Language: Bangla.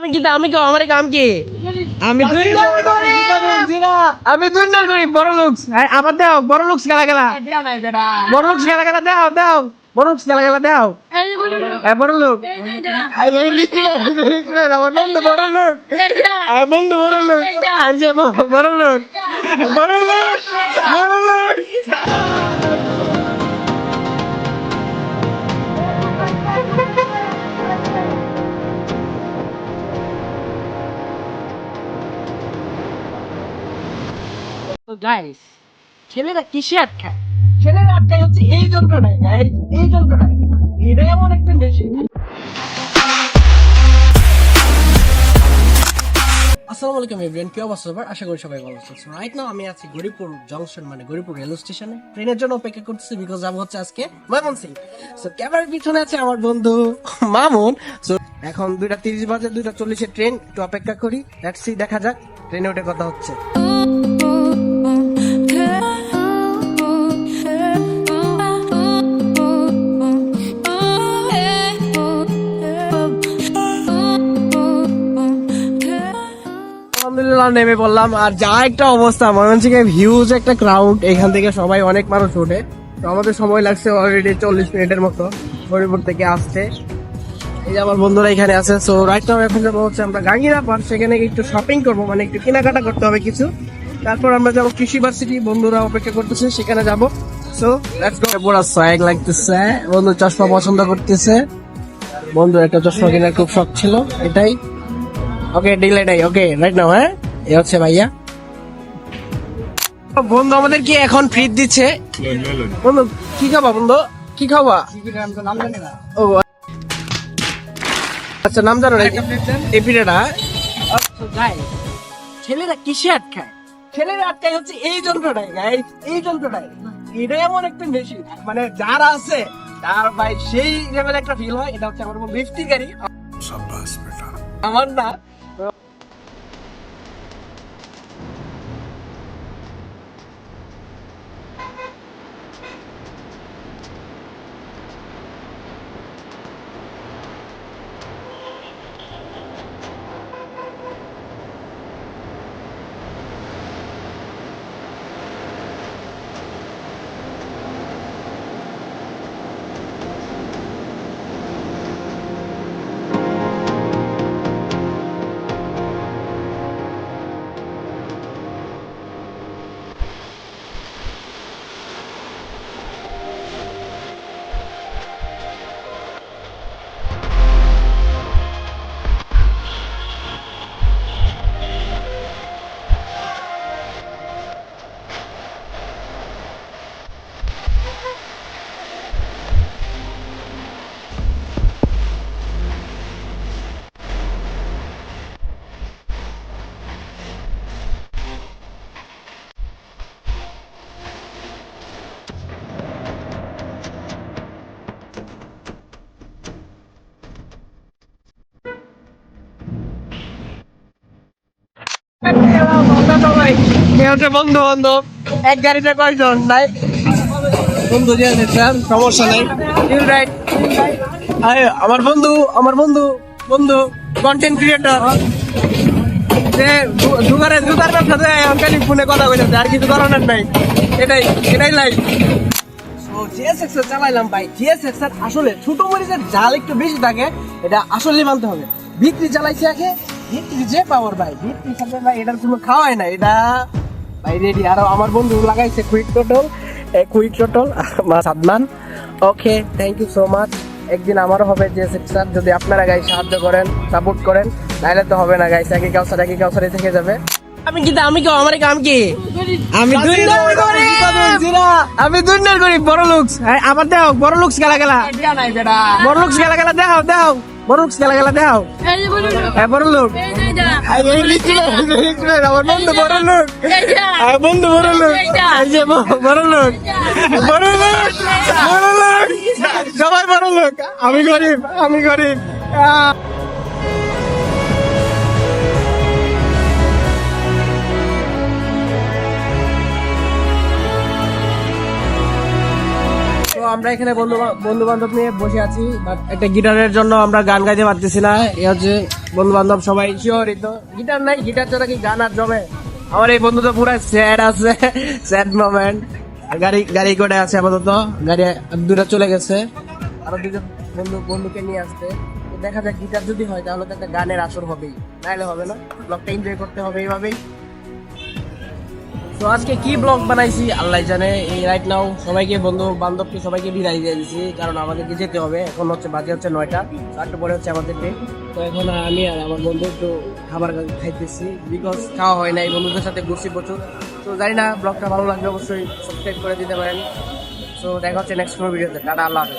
আমি কিন্তু আমি কেউ আমার কাম কি আমি আমি দুই নার করি বড় লুকস আবার দাও বড় লুকস গেলা গেলা বড় লুকস গেলা গেলা দাও দাও বড় লুকস গেলা গেলা দাও এ বড় লোক বন্ধু বড় লোক বন্ধু বড় লোক বড় লোক বড় লোক বড় লোক গাইস ছেলেরা কিসে আটকায়? ছেলেরা আটকায় হচ্ছে এই যন্ত্রটাই guys, এই যন্ত্রটাই এটা এমন একটা আসসালামু আলাইকুম কি অবস্থা সবার? আশা করি সবাই ভালো আছেন। রাইট নাও আমি আছি গরিপুর জংশন মানে গরিপুর রেল স্টেশনে ট্রেনের জন্য অপেক্ষা করতেছি বিকজ যাব হচ্ছে আজকে মামুন ময়মনসিং সো ক্যামেরার পিছনে আছে আমার বন্ধু মামুন সো এখন দুইটা তিরিশ বাজে দুইটা চল্লিশে ট্রেন একটু অপেক্ষা করি। লেটস সি দেখা যাক। ট্রেনে উঠে কথা হচ্ছে। আলহামদুলিল্লাহ নেমে পড়লাম। আর যা একটা অবস্থা, ময়মনসিংহে হিউজ একটা ক্রাউড এখান থেকে সবাই অনেক মানুষ ওঠে। তো আমাদের সময় লাগছে অলরেডি চল্লিশ মিনিটের মতো, হরিপুর থেকে আসতে। এই যে আমার বন্ধুরা এখানে আছে সো রাইট নাও এখন যাব হচ্ছে আমরা গাঙ্গিরা পার সেখানে একটু শপিং করব মানে একটু কেনাকাটা করতে হবে কিছু। তারপর আমরা যাব কৃষি ভার্সিটি বন্ধুরা অপেক্ষা করতেছে, সেখানে যাব। সো লেটস গো সোয়াগ লাগতেছে, বন্ধু চশমা পছন্দ করতেছে। বন্ধু একটা চশমা কেনার খুব শখ ছিল, এটাই। ওকে ডিল এটাই ওকে রাইট নাও হ্যাঁ এ হচ্ছে ভাইয়া বন্ধু আমাদের কি এখন ফ্রি দিচ্ছে? বন্ধু কি খাবা বন্ধু? কি খাবা? ও আচ্ছা নাম জানো না? এই পিঠাটা ছেলেরা কিসে আটকায়? ছেলেরা আটকায় হচ্ছে এই যন্ত্রটাই গাইস এই যন্ত্রটাই এটা এমন একটা মেশিন মানে যারা আছে তার ভাই সেই লেভেল একটা ফিল হয়। এটা হচ্ছে আমার লিফটি গাড়ি আমার না বন্ধু বান্ধব এক গাড়িতে কয়জন? নাই বন্ধু সমস্যা নাই। ইউ রাইট আমার বন্ধু আমার বন্ধু বন্ধু কন্টেন্ট ক্রিয়েটর যে দুবারে দুবার ব্যবসা দেয় অঙ্কালি ফোনে কথা বলেছে আর কিছু করানোর নাই এটাই এটাই লাইফ চালাইলাম ভাই। আসলে ছোট মরিচের জাল একটু বেশি থাকে এটা আসলে মানতে হবে। ভিত্তি চালাইছে আগে যে পাওয়ার ভাই ভাই এটার কোনো খাওয়াই না এটা ভাই রেডি আর আমার বন্ধু লাগাইছে quick total quick total Sadman. Okay thank you so much একদিন আমারও হবে জিএসএক্স যদি আপনারা গাই সাহায্য করেন সাপোর্ট করেন তাহলে তো হবে না গাইস একই কাউসার একই কাউসারে থেকে যাবে। আমি কিন্তু আমি কেউ আমার কাম কি? আমি আমি দুনিয়ার করি বড় লুকস আবার দাও বড় লুকস গেলা। গেলা বড় লুকস গেলা গেলা দাও দাও বড় গেলা গেলা দাও। হ্যাঁ বড় লোক আমার বন্ধু বড় লোক আমার বন্ধু বড় লোক এই যে ব- বড় লোক বড় লোক বড় লোক সবাই বড় লোক আমি গরিব আমি গরিব। আমরা এখানে বন্ধু বন্ধু বান্ধব নিয়ে বসে আছি বাট একটা গিটারের জন্য আমরা গান গাইতে পারতেছি না। এ হচ্ছে বন্ধু বান্ধব সবাই শিওরিত গিটার নাই, গিটার ছাড়া কি গান আর জমে? আমার এই বন্ধু তো পুরো স্যাড আছে স্যাড মোমেন্ট গাড়ি গাড়ি করে আছে আপাতত। গাড়ি দূরে চলে গেছে। আরও দুজন বন্ধু, বন্ধুকে নিয়ে আসতে দেখা যাক গিটার যদি হয়, তাহলে তো একটা গানের আসর হবেই। নাহলে হবে না। ব্লগটা এনজয় করতে হবে এইভাবেই। তো আজকে কি ব্লগ বানাইছি? আল্লাহ জানে। এই রাইট নাও সবাইকে, বন্ধু, বান্ধবকে সবাইকে বিদায় দিয়ে দিছি, কারণ আমাদেরকে যেতে হবে। এখন হচ্ছে বাজে হচ্ছে নয়টা চারটে পরে হচ্ছে আমাদের ডে তো এখন আমি আর আমার বন্ধু একটু খাবার খাইতেছি বিকজ খাওয়া হয় না এই বন্ধুদের সাথে ঘুরছি প্রচুর। তো জানি না ব্লগটা ভালো লাগবে অবশ্যই সাবস্ক্রাইব করে দিতে পারেন। তো দেখা হচ্ছে নেক্সট কোনো ভিডিওতে টাটা, আল্লাহ